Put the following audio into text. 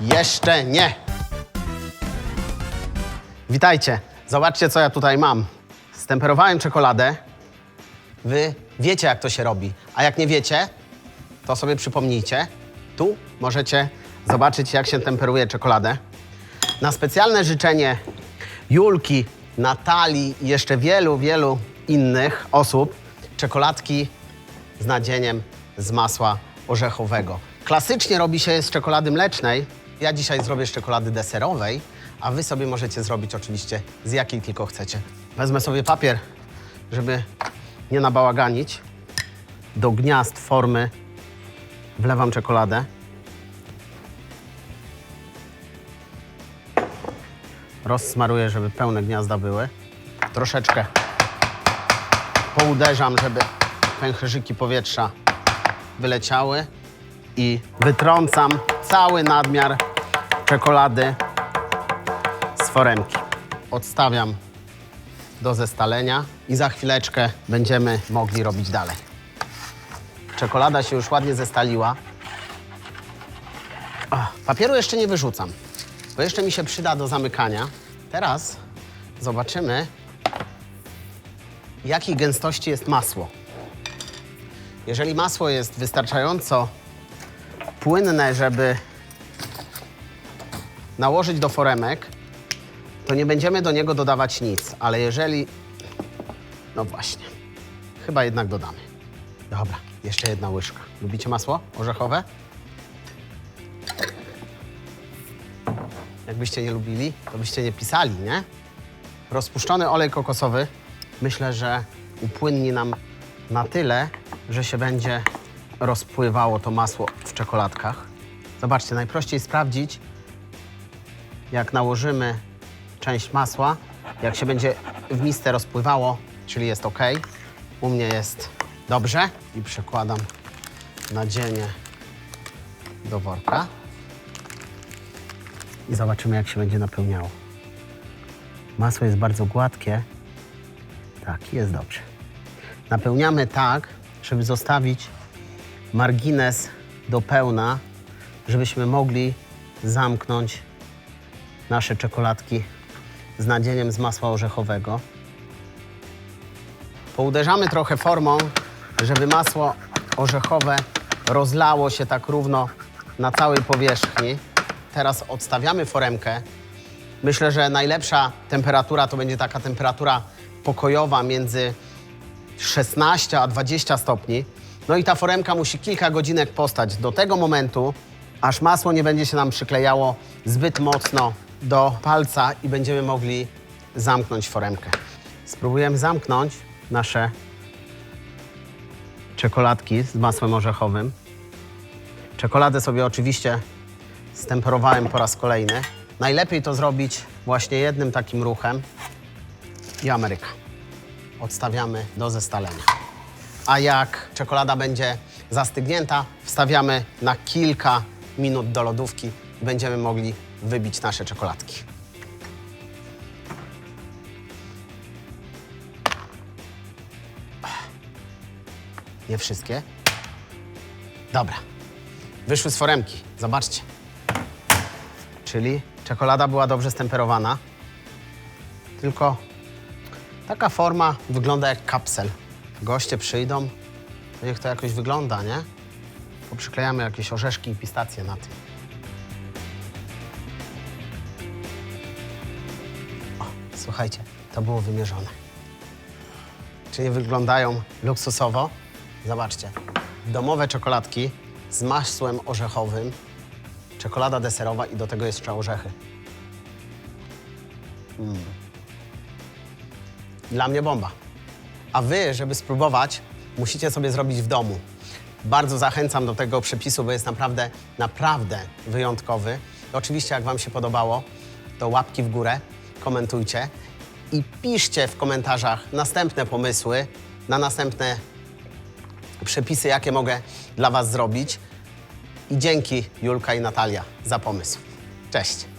Jeszcze nie. Witajcie. Zobaczcie, co ja tutaj mam. Stemperowałem czekoladę. Wy wiecie, jak to się robi. A jak nie wiecie, to sobie przypomnijcie. Tu możecie zobaczyć, jak się temperuje czekoladę. Na specjalne życzenie Julki, Natalii i jeszcze wielu, wielu innych osób czekoladki z nadzieniem z masła orzechowego. Klasycznie robi się z czekolady mlecznej. Ja dzisiaj zrobię czekolady deserowej, a wy sobie możecie zrobić oczywiście z jakiej tylko chcecie. Wezmę sobie papier, żeby nie nabałaganić. Do gniazd formy wlewam czekoladę. Rozsmaruję, żeby pełne gniazda były. Troszeczkę pouderzam, żeby pęcherzyki powietrza wyleciały i wytrącam cały nadmiar czekolady z foremki. Odstawiam do zestalenia i za chwileczkę będziemy mogli robić dalej. Czekolada się już ładnie zestaliła. Papieru jeszcze nie wyrzucam, bo jeszcze mi się przyda do zamykania. Teraz zobaczymy, jakiej gęstości jest masło. Jeżeli masło jest wystarczająco płynne, żeby nałożyć do foremek, to nie będziemy do niego dodawać nic, ale jeżeli... No właśnie, chyba jednak dodamy. Dobra, jeszcze jedna łyżka. Lubicie masło orzechowe? Jakbyście nie lubili, to byście nie pisali, nie? Rozpuszczony olej kokosowy myślę, że upłynni nam na tyle, że się będzie rozpływało to masło w czekoladkach. Zobaczcie, najprościej sprawdzić, jak nałożymy część masła, jak się będzie w misce rozpływało, czyli jest ok. U mnie jest dobrze i przekładam nadzienie do worka i zobaczymy, jak się będzie napełniało. Masło jest bardzo gładkie. Tak, jest dobrze. Napełniamy tak, żeby zostawić margines do pełna, żebyśmy mogli zamknąć nasze czekoladki z nadzieniem z masła orzechowego. Pouderzamy trochę formą, żeby masło orzechowe rozlało się tak równo na całej powierzchni. Teraz odstawiamy foremkę. Myślę, że najlepsza temperatura to będzie taka temperatura pokojowa między 16 a 20 stopni. No i ta foremka musi kilka godzinek postać do tego momentu, aż masło nie będzie się nam przyklejało zbyt mocno do palca i będziemy mogli zamknąć foremkę. Spróbujemy zamknąć nasze czekoladki z masłem orzechowym. Czekoladę sobie oczywiście stemperowałem po raz kolejny. Najlepiej to zrobić właśnie jednym takim ruchem i Ameryka. Odstawiamy do zestalenia. A jak czekolada będzie zastygnięta, wstawiamy na kilka minut do lodówki i będziemy mogli wybić nasze czekoladki. Nie wszystkie. Dobra. Wyszły z foremki. Zobaczcie. Czyli czekolada była dobrze stemperowana. Tylko taka forma wygląda jak kapsel. Goście przyjdą, to niech to jakoś wygląda, nie? Poprzyklejamy jakieś orzeszki i pistacje na tym. O, słuchajcie, to było wymierzone. Czy nie wyglądają luksusowo? Zobaczcie. Domowe czekoladki z masłem orzechowym, czekolada deserowa i do tego jeszcze orzechy. Mm. Dla mnie bomba. A wy, żeby spróbować, musicie sobie zrobić w domu. Bardzo zachęcam do tego przepisu, bo jest naprawdę, naprawdę wyjątkowy. Oczywiście, jak Wam się podobało, to łapki w górę, komentujcie i piszcie w komentarzach następne pomysły na następne przepisy, jakie mogę dla Was zrobić. I dzięki Julka i Natalia za pomysł. Cześć!